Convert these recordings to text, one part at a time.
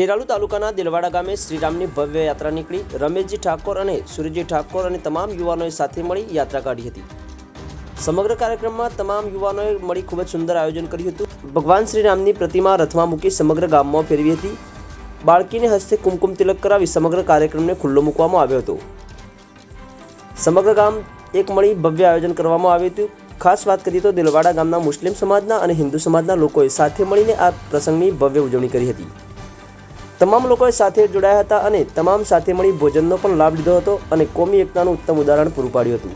ખેરાલુ તાલુકાના દિલવાડા ગામે શ્રીરામની ભવ્ય યાત્રા નીકળી. રમેશજી ઠાકોર અને સૂર્યજી ઠાકોર અને તમામ યુવાનોએ સાથે મળી યાત્રા કાઢી હતી. સમગ્ર કાર્યક્રમમાં તમામ યુવાનોએ મળી ખૂબ જ સુંદર આયોજન કર્યું હતું. ભગવાન શ્રીરામની પ્રતિમા રથમાં મૂકી સમગ્ર ગામમાં ફેરવી હતી. બાળકીને હસ્તે કુમકુમ તિલક કરાવી સમગ્ર કાર્યક્રમને ખુલ્લો મૂકવામાં આવ્યો હતો. સમગ્ર ગામ એક મળી ભવ્ય આયોજન કરવામાં આવ્યું હતું. ખાસ વાત કરીએ તો દિલવાડા ગામના મુસ્લિમ સમાજના અને હિન્દુ સમાજના લોકોએ સાથે મળીને આ પ્રસંગની ભવ્ય ઉજવણી કરી હતી. તમામ લોકોએ સાથે જોડાયા હતા અને તમામ સાથે મળી ભોજનનો પણ લાભ લીધો હતો અને કોમી એકતાનું ઉત્તમ ઉદાહરણ પૂરું પાડ્યું હતું.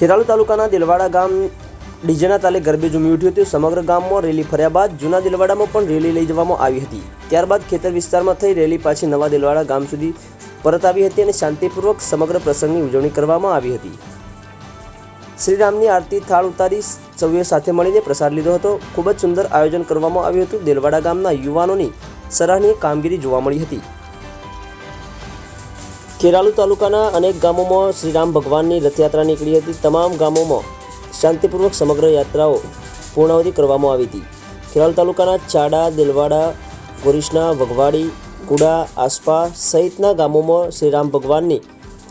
ખેરાલુ તાલુકાના દિલવાડા ગામ ડીજેના તાલે ગરબે ઝૂમી ઉઠ્યું હતું. સમગ્ર ગામમાં રેલી ફર્યા બાદ જૂના દિલવાડામાં પણ રેલી લઈ જવામાં આવી હતી. ત્યારબાદ ખેતર વિસ્તારમાં થઈ રેલી પાછી નવા દિલવાડા ગામ સુધી પરત આવી હતી અને શાંતિપૂર્વક સમગ્ર પ્રસંગની ઉજવણી કરવામાં આવી હતી. શ્રીરામની આરતી થાળ ઉતારી સૌએ સાથે મળીને પ્રસાદ લીધો હતો. ખૂબ જ સુંદર આયોજન કરવામાં આવ્યું હતું. દેલવાડા ગામના યુવાનોની સરાહનીય કામગીરી જોવા મળી હતી. ખેરાલુ તાલુકાના અનેક ગામોમાં શ્રીરામ ભગવાનની રથયાત્રા નીકળી હતી. તમામ ગામોમાં શાંતિપૂર્વક સમગ્ર યાત્રાઓ પૂર્ણાવધિ કરવામાં આવી હતી. ખેરાલુ તાલુકાના ચાડા, દિલવાડા ગોરીસના વઘવાડી કુડા આસપા સહિતના ગામોમાં શ્રીરામ ભગવાનની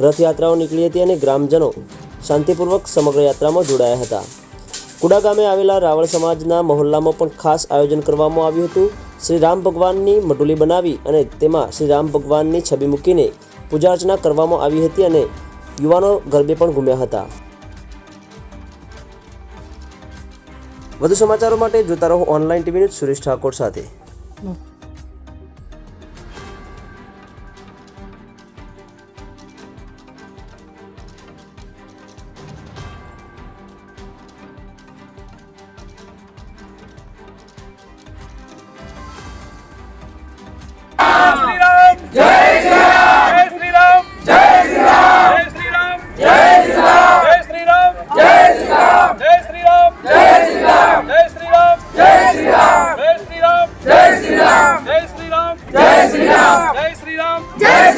રથયાત્રાઓ નીકળી હતી અને ગ્રામજનો શાંતિપૂર્વક સમગ્ર યાત્રામાં જોડાયા હતા. કુડા ગામે આવેલા રાવળ સમાજના મહોલ્લામાં પણ ખાસ આયોજન કરવામાં આવ્યું હતું. શ્રી રામ ભગવાનની મટુલી બનાવી અને તેમાં શ્રી રામ ભગવાનની છબી મૂકીને પૂજા અર્ચના કરવામાં આવી હતી અને યુવાનો ગરબે પણ ઘૂમ્યા હતા. વધુ સમાચારો માટે જોતા રહો online TV news Suresh Thakor સાથે.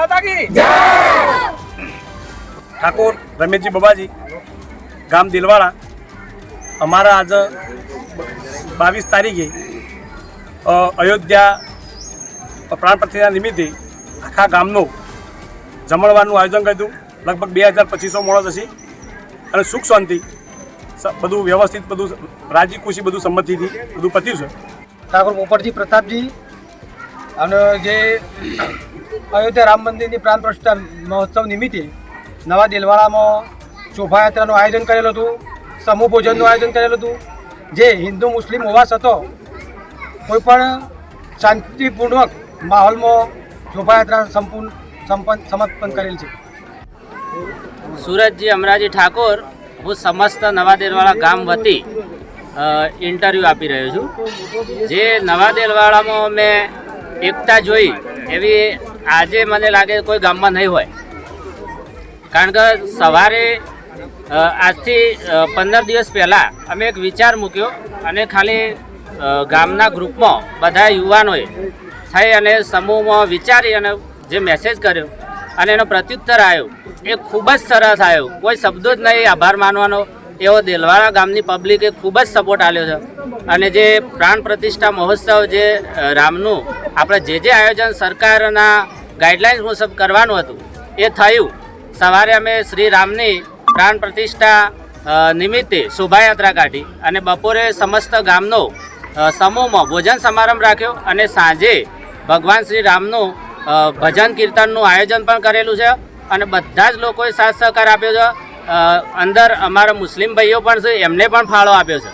માતા કી ઠાકોર, રમેશજી બબાજી, ગામ દિલવાડા અમારા આજે બાવીસ તારીખે અયોધ્યા પ્રાણ પ્રતિષ્ઠા નિમિત્તે આખા ગામનું જમણવારનું આયોજન કર્યું લગભગ બે હજાર પચીસો માણસ હશે. અને સુખ શાંતિ બધું વ્યવસ્થિત, બધું રાજી ખુશી બધું સંમતિથી બધું પત્યું છે ઠાકોર પોપટજી પ્રતાપજી અને જે અયોધ્યા રામ મંદિરની પ્રાણ પ્રતિષ્ઠા મહોત્સવ નિમિત્તે નવા દેલવાડામાં શોભાયાત્રાનું આયોજન કરેલું હતું, સમૂહ ભોજનનું આયોજન કરેલું હતું. જે હિન્દુ, મુસ્લિમ, હોવા છતાં કોઈપણ શાંતિપૂર્વક માહોલમાં શોભાયાત્રા સંપૂર્ણ સંપન્ન સમર્પણ કરેલ છે. સુરતજી અમરાજી ઠાકોર, હું સમસ્ત નવા દેલવાડા ગામ વતી ઇન્ટરવ્યૂ આપી રહ્યો છું. જે નવા દેલવાડામાં મેં એકતા જોઈ એવી આજે મને લાગે કોઈ ગામમાં નહીં હોય. કારણ કે સવારે આજથી પંદર દિવસ પહેલાં અમે એક વિચાર મૂક્યો અને ખાલી ગામના ગ્રુપમાં બધા યુવાનોએ થઈ અને સમૂહમાં વિચારી અને જે મેસેજ કર્યો અને એનો પ્રત્યુત્તર આવ્યો એ ખૂબ જ સરસ આવ્યો કોઈ શબ્દો જ નહીં, આભાર માનવાનો. એવો દેલવાડા ગામની પબ્લિકે ખૂબ જ સપોર્ટ આપ્યો છે. અને જે પ્રાણ પ્રતિષ્ઠા મહોત્સવ જે રામનું, આપણે જે જે આયોજન સરકારના ગાઈડલાઇન્સ મુજબ કરવાનું હતું. એ થયું. સવારે અમે શ્રી રામની પ્રાણ પ્રતિષ્ઠા નિમિત્તે શોભાયાત્રા કાઢી અને બપોરે સમસ્ત ગામનો સમૂહમાં ભોજન સમારંભ રાખ્યો અને સાંજે ભગવાન શ્રી રામનું ભજન કીર્તનનું આયોજન પણ કરેલું છે અને બધા જ લોકોએ સાથ સહકાર આપ્યો છે. અંદર અમારા મુસ્લિમ ભાઈઓ પણ છે, એમને પણ ફાળો આપ્યો છે.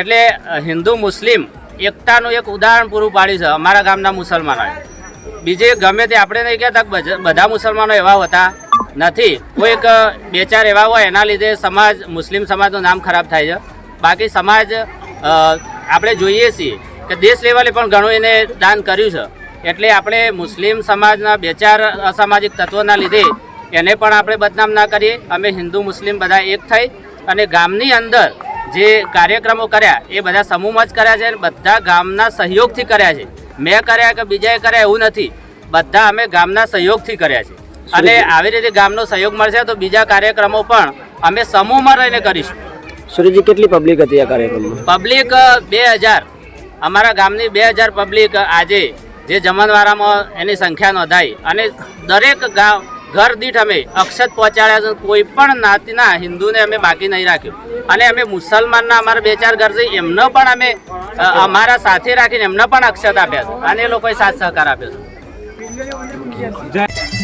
એટલે હિન્દુ મુસ્લિમ એકતાનું એક ઉદાહરણ પૂરું પાડ્યું છે અમારા ગામના મુસલમાનોએ. બીજે ગમે તે આપણે નહીં કહેતા બધા મુસલમાનો એવા હોતા નથી. કોઈક બે ચાર એવા હોય એના લીધે સમાજ, મુસ્લિમ સમાજનું નામ ખરાબ થાય છે. બાકી સમાજ આપણે જોઈએ છીએ કે દેશ લેવલે પણ ઘણું એને દાન કર્યું છે. એટલે આપણે મુસ્લિમ સમાજના બે ચાર અસામાજિક તત્વોના લીધે એને પણ આપણે બદનામ ના કરીએ. અમે હિન્દુ, મુસ્લિમ બધા એક થઈ અને ગામની અંદર જે કાર્યક્રમો કર્યા, એ બધા સમૂહમાં જ કર્યા છે અને બધા ગામના સહયોગથી કર્યા છે. મેં કર્યા કે બીજાએ કર્યા એવું નથી. બધા અમે ગામના સહયોગથી કર્યા છે. અને આવી રીતે ગામનો સહયોગ મળશે તો બીજા કાર્યક્રમો પણ અમે સમૂહમાં રહીને કરીશું. સુરેશજી કેટલી પબ્લિક હતી આ કાર્યક્રમમાં? પબ્લિક બે હજાર. અમારા ગામની બે હજાર પબ્લિક આજે જે જમણવારામાં એની સંખ્યા નોંધાઈ. અને દરેક ગામ ઘર દીઠ અમે અક્ષત પહોંચાડ્યા છે. કોઈ પણ નાતીના હિન્દુને અમે બાકી નહીં રાખ્યું. અને અમે મુસલમાનના અમારા બે ચાર ઘર છે, એમનો પણ અમે અમારા સાથે રાખીને એમને પણ અક્ષત આપ્યા છે. અને એ લોકોએ સાથ સહકાર આપ્યો છે.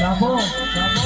બાબો બાબો